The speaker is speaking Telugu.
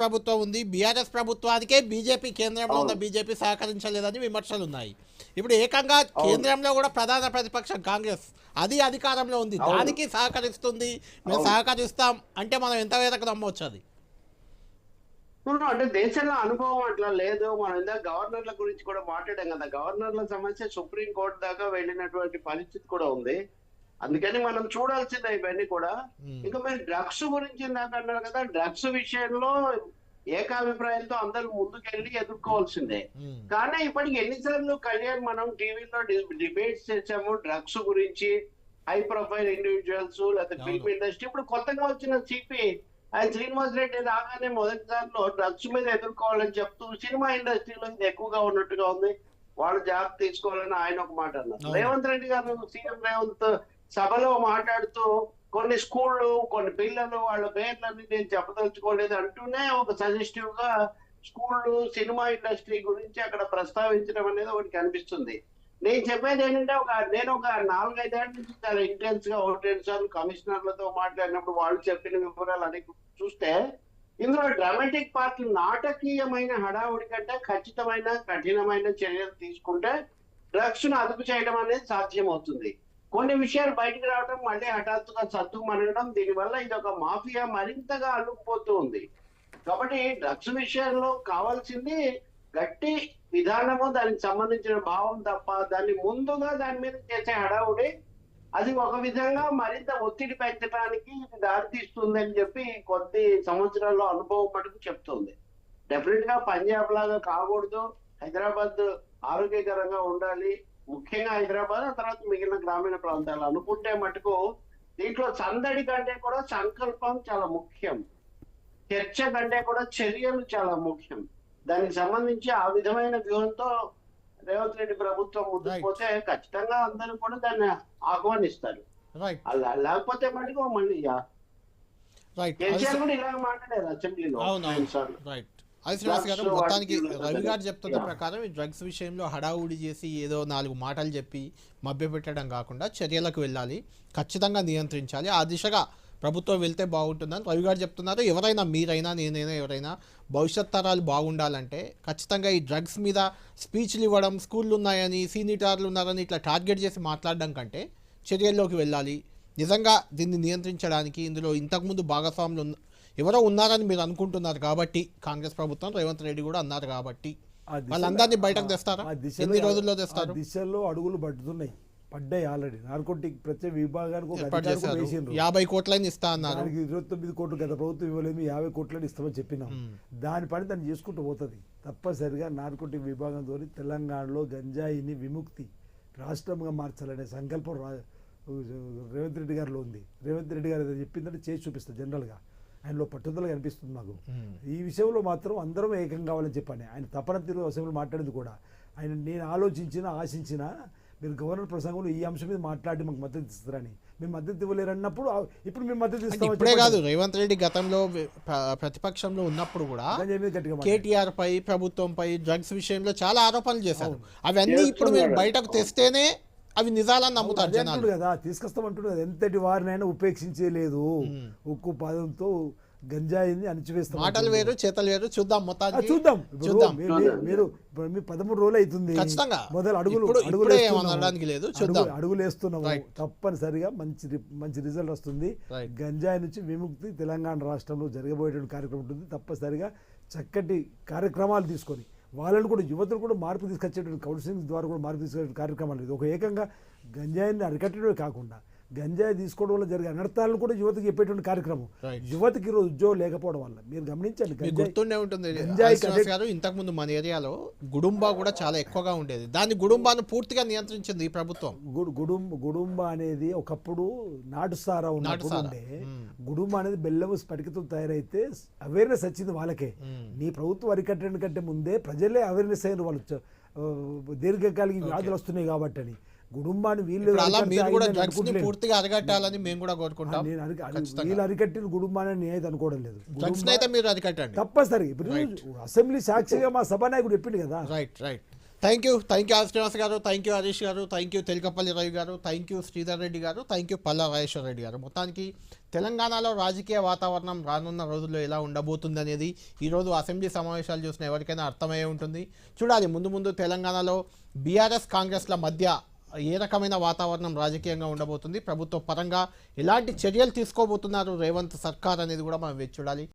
ప్రభుత్వం ఉంది. బీఆర్ఎస్ ప్రభుత్వానికే బీజేపీ కేంద్రంలో ఉన్న బీజేపీ సహకరించలేదని విమర్శలు ఉన్నాయి ఇప్పుడు ఏకంగా కేంద్రంలో కూడా ప్రధాన ప్రతిపక్షం కాంగ్రెస్. అది అధికారంలో ఉంది. దానికి సహకరిస్తుంది. మేము సహకరిస్తాం అంటే మనం ఎంత మేరకు నమ్మవచ్చు అది? అంటే దేశంలో అనుభవం అట్లా లేదు. మనం ఇందాక గవర్నర్ల గురించి కూడా మాట్లాడాం కదా. గవర్నర్ల సమస్య సుప్రీం కోర్టు దాకా వెళ్ళినటువంటి పరిస్థితి కూడా ఉంది. అందుకని మనం చూడాల్సిందే ఇవన్నీ కూడా. ఇంకా మీరు డ్రగ్స్ గురించి ఇందాక అన్నారు కదా డ్రగ్స్ విషయంలో ఏకాభిప్రాయంతో అందరూ ముందుకెళ్ళి ఎదుర్కోవాల్సిందే కానీ ఇప్పటికి ఎన్నిసార్లు కళ్యాణ్ మనం టీవీలో డిబేట్స్ చేసాము డ్రగ్స్ గురించి హై ప్రొఫైల్ ఇండివిజువల్స్ లేకపోతే ఫిల్మ్. ఇండస్ట్రీ ఇప్పుడు కొత్తగా వచ్చిన సిపి ఆయన శ్రీనివాస్ రెడ్డి రాగానే మొదటిసారిలో డ్రగ్స్ మీద ఎదుర్కోవాలని చెప్తూ సినిమా ఇండస్ట్రీలో ఇది ఎక్కువగా ఉన్నట్టుగా ఉంది వాళ్ళు జాగ్రత్త తీసుకోవాలని ఆయన ఒక మాట అన్నారు. రేవంత్ రెడ్డి గారు సీఎం రేవంత్ సభలో మాట్లాడుతూ కొన్ని స్కూళ్ళు కొన్ని పిల్లలు వాళ్ళ పేర్లని నేను చెప్పదలుచుకోలేదు అంటూనే ఒక సజెస్టివ్గా స్కూళ్ళు సినిమా ఇండస్ట్రీ గురించి అక్కడ ప్రస్తావించడం అనేది ఒకటి కనిపిస్తుంది. నేను చెప్పేది ఏంటంటే ఒక నేను ఒక నాలుగైదేళ్ళ నుంచి చాలా ఇంటెన్స్గా ఒకటి రెండు సార్లు కమిషనర్లతో మాట్లాడినప్పుడు వాళ్ళు చెప్పిన వివరాలు అని చూస్తే ఇందులో డ్రామాటిక్ పార్ట్ నాటకీయమైన హడావుడి కంటే ఖచ్చితమైన కఠినమైన చర్యలు తీసుకుంటే డ్రగ్స్ను అదుపు చేయడం అనేది సాధ్యమవుతుంది. కొన్ని విషయాలు బయటికి రావడం మళ్ళీ హఠాత్తుగా సత్తు మనగడం దీనివల్ల ఇది ఒక మాఫియా మరింతగా అల్లుకుపోతూ ఉంది కాబట్టి డ్రగ్స్ విషయంలో కావాల్సింది గట్టి విధానము దానికి సంబంధించిన భావం తప్ప దాన్ని ముందుగా దాని మీద చేసే హడావుడి అది ఒక విధంగా మరింత ఒత్తిడి పెంచడానికి ఇది దారితీస్తుంది అని చెప్పి కొద్ది సంవత్సరాల్లో అనుభవం మటుకు చెప్తుంది. డెఫినెట్గా పంజాబ్ లాగా కాకూడదు. హైదరాబాద్ ఆరోగ్యకరంగా ఉండాలి. ముఖ్యంగా హైదరాబాద్ ఆ తర్వాత మిగిలిన గ్రామీణ ప్రాంతాలు. అనుకుంటే మటుకు దీంట్లో సందడి కంటే కూడా సంకల్పం చాలా ముఖ్యం. చర్చ కంటే కూడా చర్యలు చాలా ముఖ్యం. దానికి సంబంధించి ఆ విధమైన వ్యూహంతో రేవంత్ రెడ్డి ప్రభుత్వం ముందుకు Right. పోతే ఖచ్చితంగా అందరూ కూడా దాన్ని ఆహ్వానిస్తారు. అలా లేకపోతే మటుకు మళ్ళీ కేసీఆర్ కూడా ఇలాగ మాట్లాడారు అసెంబ్లీలో. రైట్ అది శ్రీనివాస్ గారు మొత్తానికి రవి గారు చెప్తున్న. ప్రకారం ఈ డ్రగ్స్ విషయంలో హడావుడి చేసి ఏదో నాలుగు మాటలు చెప్పి మభ్యపెట్టడం కాకుండా చర్యలకు వెళ్ళాలి ఖచ్చితంగా నియంత్రించాలి. ఆ దిశగా ప్రభుత్వం వెళ్తే బాగుంటుందని రవి గారు చెప్తున్నారు. ఎవరైనా మీరైనా నేనైనా ఎవరైనా భవిష్యత్ తరాలు బాగుండాలంటే ఖచ్చితంగా ఈ డ్రగ్స్ మీద స్పీచ్లు ఇవ్వడం స్కూళ్ళు ఉన్నాయని సీనిటార్లు ఉన్నారని ఇట్లా టార్గెట్ చేసి మాట్లాడడం కంటే చర్యల్లోకి వెళ్ళాలి. నిజంగా దీన్ని నియంత్రించడానికి ఇందులో ఇంతకుముందు భాగస్వాములు ఉన్న ఎవరో ఉన్నారని మీరు అనుకుంటున్నారు కాబట్టి కాంగ్రెస్ ప్రభుత్వం రేవంత్ రెడ్డి కూడా అన్నారు కాబట్టి వాళ్ళందరినీ బయటకు తెస్తారా? ఎన్ని రోజుల్లో తెస్తారు? దిశలో అడుగులు పడుతున్నాయి. పడ్డాయి ఆల్రెడీ నార్కోటిక్ ప్రత్యేక విభాగానికి యాభై కోట్లని ఇస్తా అన్నారు. ఇరవై తొమ్మిది కోట్లు గత ప్రభుత్వం ఇవ్వలేదు. యాభై కోట్లని ఇస్తామని చెప్పినాం. దాని పని దాన్ని చేసుకుంటూ పోతుంది. తప్పనిసరిగా నార్కోటిక్ విభాగంతో తెలంగాణలో గంజాయిని విముక్తి రాష్ట్రంగా మార్చాలనే సంకల్పం రేవంత్ రెడ్డి గారిలో ఉంది. రేవంత్ రెడ్డి గారు ఏదో చెప్పిందంటే చేసి చూపిస్తారు జనరల్గా ఆయనలో పట్టుదల కనిపిస్తుంది నాకు మ్మ్. ఈ విషయంలో మాత్రం అందరం ఏకం కావాలని చెప్పాను ఆయన తపన తీరు అసెంబ్లీ మాట్లాడింది కూడా ఆయన నేను ఆలోచించిన ఆశించిన మీరు గవర్నర్ ప్రసంగంలో ఈ అంశం మీద మాట్లాడి మాకు మద్దతు ఇస్తారని మీరు మద్దతు ఇవ్వలేరు అన్నప్పుడు ఇప్పుడు మేము మద్దతు ఇస్తామని ఇప్పుడే. కాదు రేవంత్ రెడ్డి గతంలో ప్రతిపక్షంలో ఉన్నప్పుడు కూడా. కేటీఆర్ పై ప్రభుత్వంపై డ్రగ్స్ విషయంలో చాలా ఆరోపణలు చేశారు అవన్నీ ఇప్పుడు మీరు. బయటకు తెస్తేనే అవి నిజాలని నమ్ముతారు జనాలు. కదా తీసుకొస్తామంటుడు కదా ఎంతటి వారినైనా ఉపేక్షించే లేదు. మ్మ్. ఉక్కు పాదంతో గంజాయిని అణిచివేస్తాం మాటలు వేరు చేతలు వేరు చూద్దాం మొత్తానికి. చూద్దాం. చూద్దాం. మీరు- ఇప్పుడు మీ పదమూడు రోజులు అవుతుంది ఖచ్చితంగా. మొదలు అడుగులు అడుగులు లేదు, చూద్దాం. అడుగులు వేస్తున్నాము. తప్పనిసరిగా మంచి మంచి రిజల్ట్ వస్తుంది. గంజాయి నుంచి విముక్తి తెలంగాణ రాష్ట్రంలో జరగబోయేటువంటి కార్యక్రమం ఉంటుంది. తప్పనిసరిగా చక్కటి కార్యక్రమాలు తీసుకొని వాళ్ళని కూడా యువతలు కూడా మార్పు తీసుకొచ్చేటువంటి కౌన్సిలింగ్ ద్వారా కూడా మార్పు తీసుకొచ్చే కార్యక్రమాలు. ఇది ఒక ఏకంగా గంజాయిని అరికట్టడమే కాకుండా గంజాయి తీసుకోవడం వల్ల జరిగే అనర్థాలను కూడా యువతకి చెప్పేటువంటి కార్యక్రమం. యువతకి ఈరోజు ఉద్యోగం లేకపోవడం వల్ల. మీరు గమనించండి గుర్తుండే ఉంటుంది. గంజాయి శ్రీనివాస్ కదే- గారు ఇంతకు ముందు మన ఏరియాలో గుడుంబా కూడా చాలా ఎక్కువగా ఉండేది. దాన్ని గుడుంబాను పూర్తిగా నియంత్రించింది ఈ ప్రభుత్వం. గుడు గుడుంబ గుడుంబ అనేది ఒకప్పుడు నాటు సారా ఉన్నప్పుడు. ఉండే. గుడుంబ అనేది బెల్లం స్ఫటికతో తయారైతే అవేర్నెస్ వచ్చింది వాళ్ళకే. నీ ప్రభుత్వం అరికట్టడం కంటే ముందే ప్రజలే అవేర్నెస్ అయిన వాళ్ళు దీర్ఘకాలిక వ్యాధులు వస్తున్నాయి కాబట్టి అని గుడుంబాన్ని వీళ్ళు. పూర్తిగా అరికట్టాలని మేము కూడా కోరుకుంటాం. వీళ్ళు అరికట్టిన గుడుంబాన్ని నేనైతే అనుకోవడం లేదు. మీరు అరికట్టండి. తప్పనిసరి. ఇప్పుడు అసెంబ్లీ సాక్షిగా మా సభానాయకుడు చెప్పిండు కదా. Right right thank you thank you R Srinivas garu thank you Harish గారు థ్యాంక్ యూ తెలకపల్లి రవి గారు thank you Sridhar Reddy garu thank you Palla Rajeshwara Reddy garu. మొత్తానికి తెలంగాణలో రాజకీయ వాతావరణం రానున్న రోజుల్లో ఎలా ఉండబోతుంది అనేది ఈరోజు అసెంబ్లీ సమావేశాలు చూసిన ఎవరికైనా అర్థమయ్యే ఉంటుంది. చూడాలి ముందు ముందు తెలంగాణలో బీఆర్ఎస్ కాంగ్రెస్ల మధ్య ఏ రకమైన వాతావరణం రాజకీయంగా ఉండబోతుంది? ప్రభుత్వ పరంగా ఎలాంటి చర్యలు తీసుకోబోతున్నారు రేవంత్ సర్కార్ అనేది కూడా మనం వేచి చూడాలి.